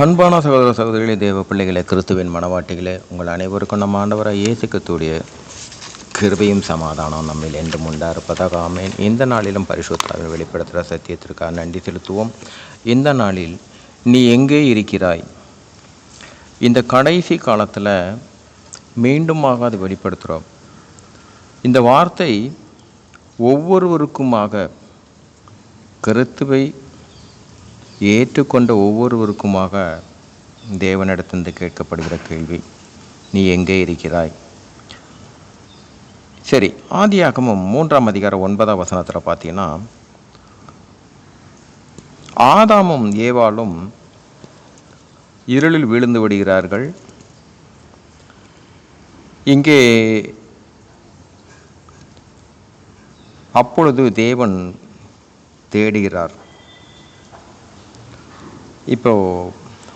அன்பான சகோதர சகோதரிகளே தேவ பிள்ளைகளே கிறிஸ்துவின் மனவாட்டிகளே உங்கள் அனைவருக்கும் நம்ம ஆண்டவராக இயேசுக்கத்துடைய கிருபையும் சமாதானம் நம்மில் என்றும் உண்டா இருப்பதாக ஆமேன். இந்த நாளிலும் பரிசுத்தாவில் வெளிப்படுத்துகிற சத்தியத்திற்காக நன்றி செலுத்துவோம். இந்த நாளில் நீ எங்கே இருக்கிறாய்? இந்த கடைசி காலத்தில் மீண்டுமாக அது வெளிப்படுத்துகிறோம். இந்த வார்த்தை ஒவ்வொருவருக்குமாக கருத்துவை ஏற்றுக்கொண்ட ஒவ்வொருவருக்குமாக தேவனிடத்திலிருந்து கேட்கப்படுகிற கேள்வி நீ எங்கே இருக்கிறாய்? சரி ஆதியாகமும் மூன்றாம் அதிகாரம் ஒன்பதாம் வசனத்தில் பார்த்தீங்கன்னா ஆதாமும் ஏவாளும் இருளில் விழுந்து விடுகிறார்கள். இங்கே அப்பொழுது தேவன் தேடுகிறார். இப்போ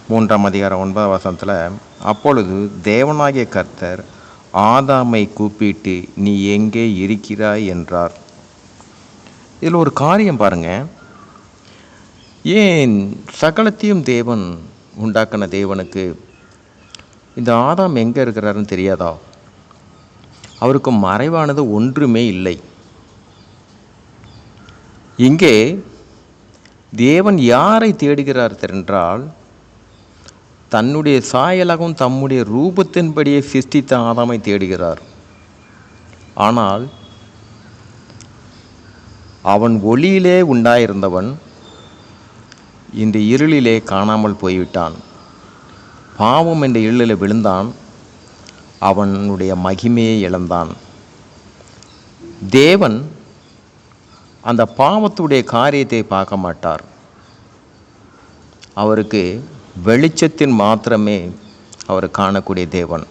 மூன்றாம் அதிகாரம் ஒன்பதாம் வசனத்தில் அப்பொழுது தேவனாகிய கர்த்தர் ஆதாமை கூப்பிட்டு நீ எங்கே இருக்கிறாய்? என்றார். இதில் ஒரு காரியம் பாருங்க. ஏன் சகலத்தையும் தேவன் உண்டாக்கின தேவனுக்கு இந்த ஆதாம் எங்கே இருக்கிறாருன்னு தெரியாதா? அவருக்கு மறைவானது ஒன்றுமே இல்லை. இங்கே தேவன் யாரை தேடுகிறார் என்றால் தன்னுடைய சாயலகம் தம்முடைய ரூபத்தின்படியே சிருஷ்டித்த ஆதாமை தேடுகிறார். ஆனால் அவன் ஒளியிலே உண்டாயிருந்தவன் இந்த இருளிலே காணாமல் போய்விட்டான். பாவம் என்ற இருளில் விழுந்தான். அவனுடைய மகிமையை இழந்தான். தேவன் அந்த பாவத்துடைய காரியத்தை பார்க்க மாட்டார். அவருக்கு வெளிச்சத்தின் மாத்திரமே அவர் காணக்கூடிய தேவன்.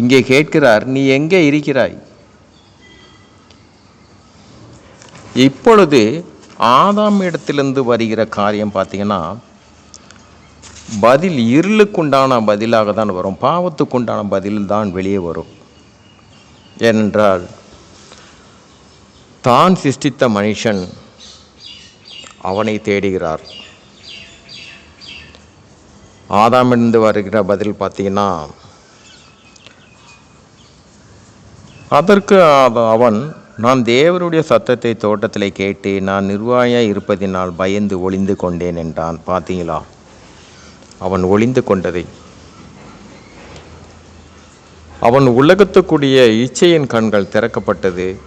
இங்கே கேட்கிறார் நீ எங்கே இருக்கிறாய்? இப்பொழுது ஆதாம் இடத்திலிருந்து வருகிற காரியம் பார்த்தீங்கன்னா பதில் இருளுக்குண்டான பதிலாக தான் வரும். பாவத்துக்குண்டான பதில் தான் வெளியே வரும். ஏனென்றால் தான் சிருஷ்டித்த மனுஷன் அவனை தேடுகிறார். ஆதாமிருந்து வருகிற பதில் பார்த்தீங்கன்னா அதற்கு அவ- அவன் நான் தேவருடைய சத்தத்தை தோட்டத்தில் கேட்டு நான் நிர்வாயாக இருப்பதினால் பயந்து ஒளிந்து கொண்டேன் என்றான். பார்த்தீங்களா? அவன் ஒளிந்து கொண்டதை. அவன் உலகத்துக்குரிய இச்சையின் கண்கள் திறக்கப்பட்டது.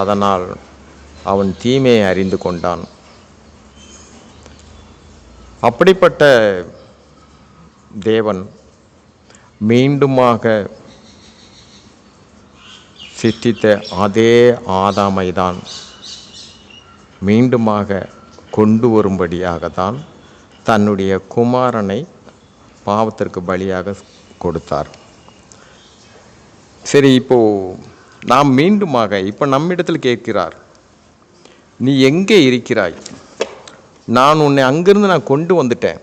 அதனால் அவன் தீமையை அறிந்து கொண்டான். அப்படிப்பட்ட தேவன் மீண்டுமாக சித்தித்த அதே ஆதாமை தான் மீண்டுமாக கொண்டு வரும்படியாக தான் தன்னுடைய குமாரனை பாவத்திற்கு பலியாக கொடுத்தார். சரி இப்போது நாம் மீண்டுமாக இப்போ நம்மிடத்தில் கேட்கிறார் நீ எங்கே இருக்கிறாய்? நான் உன்னை அங்கிருந்து நான் கொண்டு வந்துட்டேன்.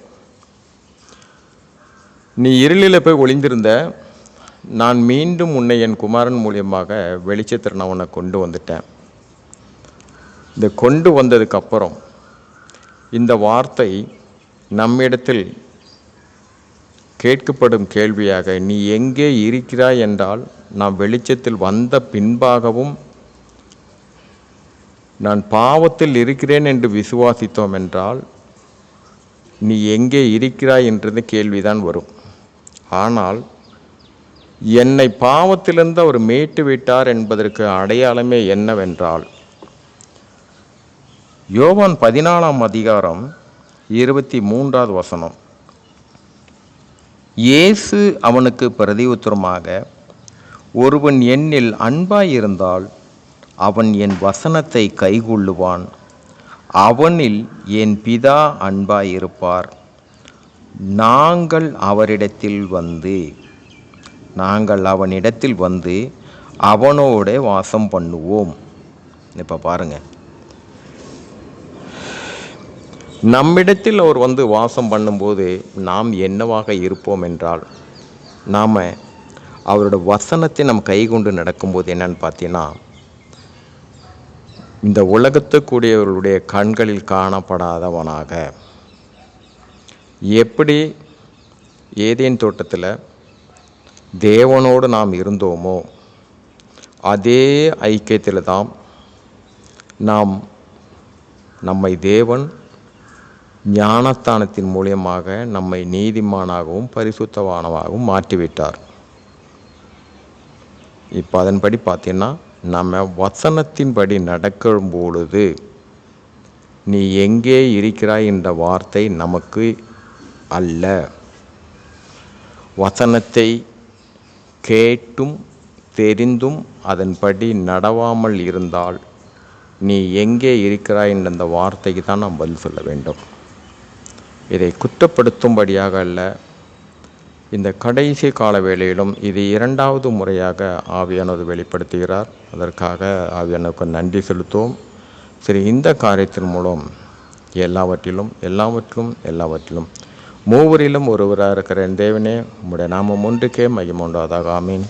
நீ இருளில் போய் ஒளிந்திருந்த நான் மீண்டும் உன்னை என் குமாரன் மூலியமாக வெளிச்சத்தில் நான் உன்னை கொண்டு வந்துட்டேன். இந்த கொண்டு வந்ததுக்கப்புறம் இந்த வார்த்தை நம்மிடத்தில் கேட்கப்படும் கேள்வியாக நீ எங்கே இருக்கிறாய்? என்றால் நான் வெளிச்சத்தில் வந்த பின்பாகவும் நான் பாவத்தில் இருக்கிறேன் என்று விசுவாசித்தோம் என்றால் நீ எங்கே இருக்கிறாய்? என்றது கேள்விதான் வரும். ஆனால் என்னை பாவத்திலிருந்து அவர் மீட்டு விட்டார் என்பதற்கு அடையாளமே என்னவென்றால் யோவான் பதினாலாம் அதிகாரம் இருபத்தி மூன்றாவது வசனம். இயேசு அவனுக்கு பிரதி உத்தரமாக ஒருவன் என்னில் அன்பாயிருந்தால் அவன் என் வசனத்தை கைகொள்ளுவான். அவனில் என் பிதா அன்பாயிருப்பார். நாங்கள் அவரிடத்தில் வந்து நாங்கள் அவனிடத்தில் வந்து அவனோட வாசம் பண்ணுவோம். இப்போ பாருங்கள் நம்மிடத்தில் அவர் வந்து வாசம் பண்ணும்போது நாம் என்னவாக இருப்போம் என்றால் நாம் அவரோட வசனத்தை நம் கைகொண்டு நடக்கும்போது என்னன்னு பார்த்தீங்கன்னா இந்த உலகத்துக்கூடியவர்களுடைய கண்களில் காணப்படாதவனாக எப்படி ஏதேன் தோட்டத்தில் தேவனோடு நாம் இருந்தோமோ அதே ஐக்கியத்தில் தான் நாம் நம்மை தேவன் ஞானஸ்தானத்தின் மூலியமாக நம்மை நீதிமானாகவும் பரிசுத்தவானமாகவும் மாற்றிவிட்டார். இப்போ அதன்படி பார்த்தீங்கன்னா நம்ம வசனத்தின்படி நடக்கும் பொழுது நீ எங்கே இருக்கிறாய் என்ற வார்த்தை நமக்கு அல்ல. வசனத்தை கேட்டும் தெரிந்தும் அதன்படி நடவாமல் இருந்தால் நீ எங்கே இருக்கிறாய் என்ற அந்த வார்த்தைக்கு தான் நாம் பதில் சொல்ல வேண்டும். இதை குற்றப்படுத்தும்படியாக அல்ல. இந்த கடைசி கால வேளையிலும் இது இரண்டாவது முறையாக ஆவியானவர் வெளிப்படுத்துகிறார். அதற்காக ஆவியானுக்கு நன்றி செலுத்துவோம். சரி இந்த காரியத்தின் மூலம் எல்லாவற்றிலும் எல்லாவற்றிலும் எல்லாவற்றிலும் மூவரிலும் ஒருவராக இருக்கிற என் தேவனே உம்முடைய நாமம் ஒன்றுக்கே மையம் உண்டாதாக ஆமீன்.